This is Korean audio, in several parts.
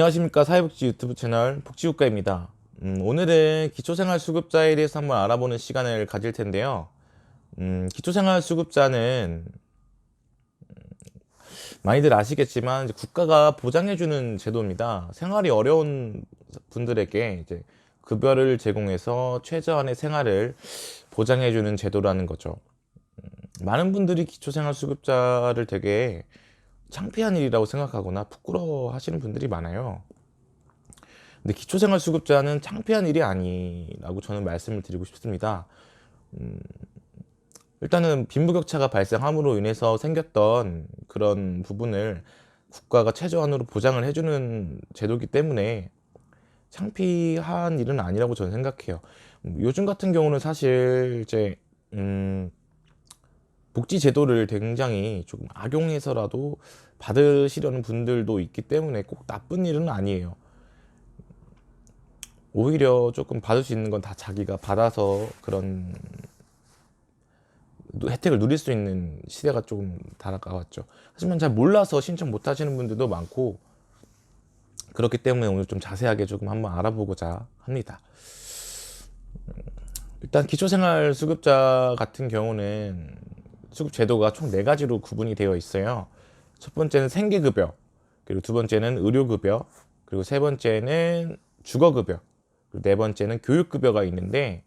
안녕하십니까 사회복지 유튜브 채널 복지국가입니다. 음, 오늘은 기초생활수급자에 대해서 한번 알아보는 시간을 가질 텐데요. 음, 기초생활수급자는 음, 많이들 아시겠지만 국가가 보장해주는 제도입니다. 생활이 어려운 분들에게 이제 급여를 제공해서 최저한의 생활을 보장해주는 제도라는 거죠. 음, 많은 분들이 기초생활수급자를 되게 창피한 일이라고 생각하거나 부끄러워 하시는 분들이 많아요. 근데 기초생활수급자는 창피한 일이 아니라고 저는 말씀을 드리고 싶습니다. 음, 일단은 빈부격차가 발생함으로 인해서 생겼던 그런 부분을 국가가 최저한으로 보장을 해주는 제도이기 때문에 창피한 일은 아니라고 저는 생각해요. 음, 요즘 같은 경우는 사실 이제 음, 복지 제도를 굉장히 조금 악용해서라도 받으시려는 분들도 있기 때문에 꼭 나쁜 일은 아니에요. 오히려 조금 받을 수 있는 건 다 자기가 받아서 그런 혜택을 누릴 수 있는 시대가 조금 다가왔죠. 하지만 잘 몰라서 신청 못 하시는 분들도 많고 그렇기 때문에 오늘 좀 자세하게 조금 한번 알아보고자 합니다. 일단 기초생활 수급자 같은 경우는 수급 제도가 총 네 가지로 구분이 되어 있어요. 첫 번째는 생계급여, 그리고 두 번째는 의료급여, 그리고 세 번째는 주거급여, 그리고 네 번째는 교육급여가 있는데,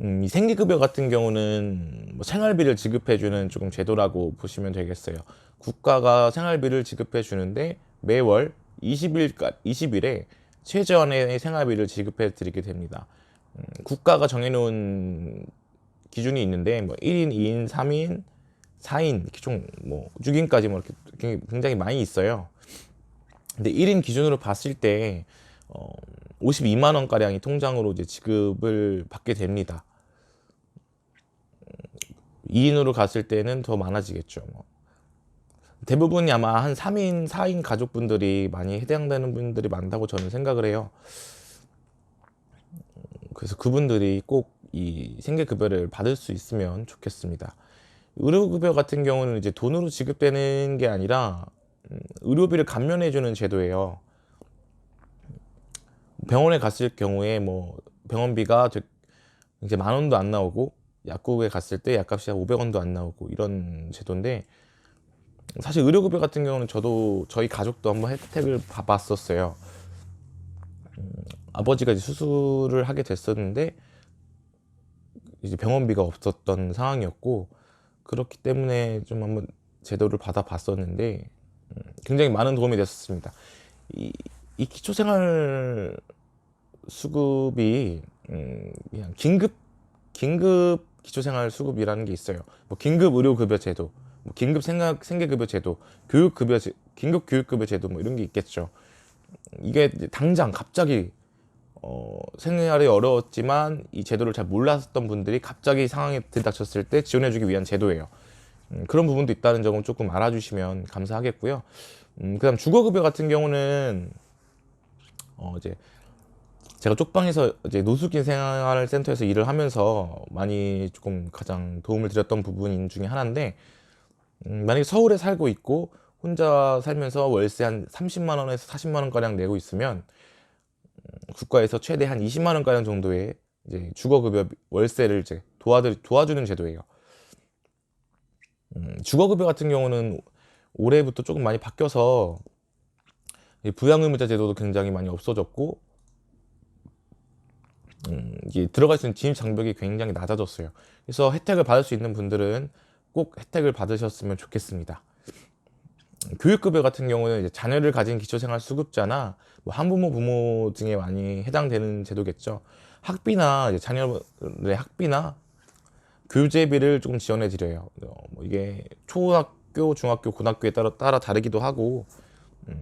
음, 이 생계급여 같은 경우는 뭐 생활비를 지급해주는 조금 제도라고 보시면 되겠어요. 국가가 생활비를 지급해주는데 매월 20일, 20일에 최저한의 생활비를 지급해 드리게 됩니다. 음, 국가가 정해놓은 기준이 있는데 뭐 1인, 2인, 3인, 4인 이렇게 총뭐 6인까지 뭐 이렇게 굉장히 많이 있어요. 근데 1인 기준으로 봤을 때 어, 52만 원 가량이 통장으로 이제 지급을 받게 됩니다. 2인으로 갔을 때는 더 많아지겠죠. 뭐. 대부분이 아마 한 3인, 4인 가족분들이 많이 해당되는 분들이 많다고 저는 생각을 해요. 그래서 그분들이 꼭 이 생계급여를 받을 수 있으면 좋겠습니다. 의료급여 같은 경우는 이제 돈으로 지급되는 게 아니라 음, 의료비를 감면해주는 제도예요. 병원에 갔을 경우에 뭐 병원비가 이제 만 원도 안 나오고 약국에 갔을 때 약값이 한 500원도 안 나오고 이런 제도인데 사실 의료급여 같은 경우는 저도 저희 가족도 한번 혜택을 받았었어요. 음, 아버지가 이제 수술을 하게 됐었는데 이제 병원비가 없었던 상황이었고 그렇기 때문에 좀 한번 제도를 받아봤었는데 음, 굉장히 많은 도움이 됐었습니다. 이, 이 기초생활 수급이 음, 그냥 긴급 긴급 기초생활 수급이라는 게 있어요. 뭐 긴급 의료급여 제도, 뭐 긴급 생각 생계급여 제도, 교육급여 제, 긴급 교육급여 제도 뭐 이런 게 있겠죠. 이게 당장 갑자기 어, 생활이 어려웠지만 이 제도를 잘 몰랐던 분들이 갑자기 상황에 들닥쳤을 때 지원해주기 위한 제도예요. 음, 그런 부분도 있다는 점은 조금 알아주시면 감사하겠고요. 음, 그다음 주거급여 같은 경우는 어, 이제 제가 쪽방에서 이제 노숙인 생활센터에서 일을 하면서 많이 조금 가장 도움을 드렸던 부분 중에 하나인데 음, 만약에 서울에 살고 있고 혼자 살면서 월세 한 30만 원에서 40만 원 가량 내고 있으면 국가에서 최대 한 20만 원가량 정도의 이제 주거급여 월세를 이제 도와드, 도와주는 제도예요. 음, 주거급여 같은 경우는 올해부터 조금 많이 바뀌어서 부양의무자 제도도 굉장히 많이 없어졌고 음, 이게 들어갈 수 있는 진입 장벽이 굉장히 낮아졌어요. 그래서 혜택을 받을 수 있는 분들은 꼭 혜택을 받으셨으면 좋겠습니다. 교육급여 같은 경우는 이제 자녀를 가진 기초생활 수급자나 뭐 한부모 부모 등에 많이 해당되는 제도겠죠. 학비나 이제 자녀의 학비나 교재비를 조금 지원해 드려요. 어, 뭐 이게 초등학교, 중학교, 고등학교에 따라 따라 다르기도 하고 음,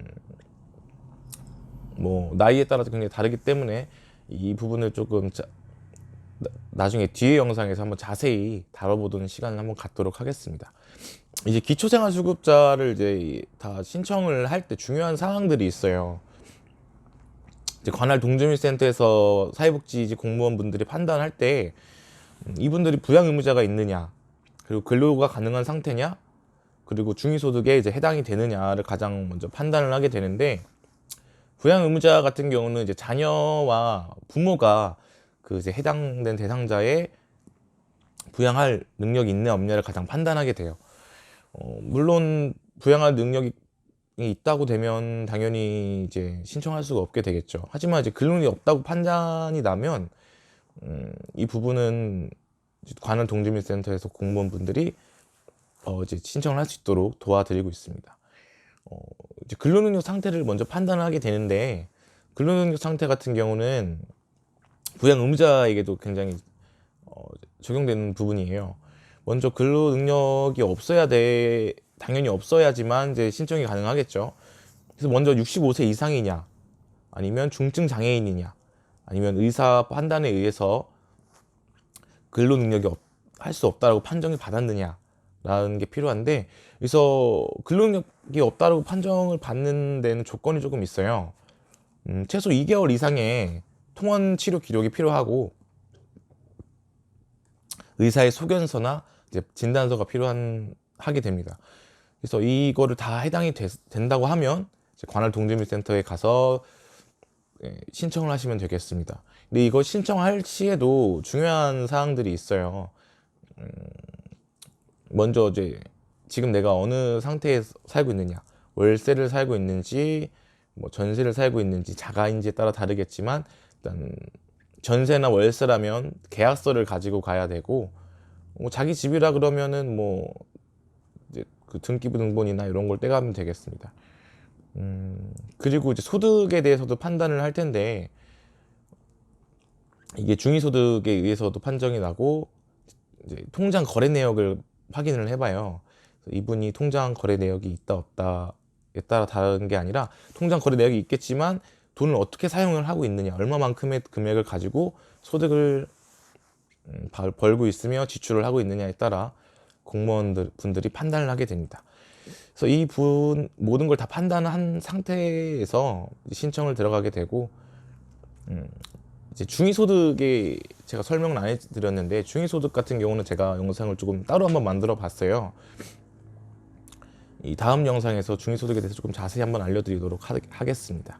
뭐 나이에 따라서 굉장히 다르기 때문에 이 부분을 조금 자, 나중에 뒤에 영상에서 한번 자세히 다뤄보는 시간을 한번 갖도록 하겠습니다. 이제 기초생활수급자를 이제 다 신청을 할 때 중요한 사항들이 있어요. 이제 관할 동주민센터에서 사회복지 공무원분들이 판단할 때 음, 이분들이 부양 의무자가 있느냐, 그리고 근로가 가능한 상태냐, 그리고 중위소득에 이제 해당이 되느냐를 가장 먼저 판단을 하게 되는데 부양 의무자 같은 경우는 이제 자녀와 부모가 그 이제 해당된 대상자의 부양할 능력이 있냐 없냐를 가장 판단하게 돼요. 어, 물론 부양할 능력이 있다고 되면 당연히 이제 신청할 수가 없게 되겠죠. 하지만 이제 근력이 없다고 판단이 나면 음, 이 부분은 관할 동주민센터에서 공무원분들이 어, 이제 신청을 할 수 있도록 도와드리고 있습니다. 어, 이제 근로능력 상태를 먼저 판단을 하게 되는데 근로능력 상태 같은 경우는 부양 의무자에게도 굉장히 어, 적용되는 부분이에요. 먼저 근로 능력이 없어야 돼 당연히 없어야지만 이제 신청이 가능하겠죠. 그래서 먼저 65세 이상이냐 아니면 중증 장애인이냐 아니면 의사 판단에 의해서 근로 능력이 할 수 없다라고 판정이 받았느냐라는 게 필요한데 그래서 근로 능력이 없다라고 판정을 받는 데는 조건이 조금 있어요. 음, 최소 2개월 이상의 통원 치료 기록이 필요하고 의사의 소견서나 이제 진단서가 필요한 하게 됩니다. 그래서 이거를 다 해당이 되, 된다고 하면 관할 동주민센터에 가서 예, 신청을 하시면 되겠습니다. 근데 이거 신청할 시에도 중요한 사항들이 있어요. 음, 먼저 이제 지금 내가 어느 상태에 살고 있느냐, 월세를 살고 있는지, 뭐 전세를 살고 있는지, 자가인지에 따라 다르겠지만 일단 전세나 월세라면 계약서를 가지고 가야 되고 뭐 자기 집이라 그러면은 뭐 이제 그 등기부 등본이나 이런 걸 떼가면 되겠습니다. 음, 그리고 이제 소득에 대해서도 판단을 할 텐데 이게 중위소득에 의해서도 판정이 나고 이제 통장 거래 내역을 확인을 해봐요. 이분이 통장 거래 내역이 있다 없다에 따라 다른 게 아니라 통장 거래 내역이 있겠지만 돈을 어떻게 사용을 하고 있느냐, 얼마만큼의 금액을 가지고 소득을 음, 벌- 벌고 있으며 지출을 하고 있느냐에 따라 공무원들 분들이 판단을 하게 됩니다. 그래서 이 분 모든 걸 다 판단한 상태에서 신청을 들어가게 되고 음, 이제 중위소득에 제가 설명을 안 해드렸는데 중위소득 같은 경우는 제가 영상을 조금 따로 한번 만들어 봤어요. 이 다음 영상에서 중위소득에 대해서 조금 자세히 한번 알려드리도록 하, 하겠습니다.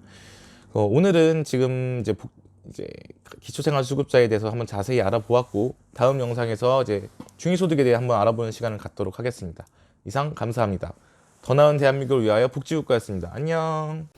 어, 오늘은 지금 이제 복- 이제 기초생활수급자에 대해서 한번 자세히 알아보았고 다음 영상에서 이제 중위소득에 대해 한번 알아보는 시간을 갖도록 하겠습니다. 이상 감사합니다. 더 나은 대한민국을 위하여 복지국가였습니다. 안녕.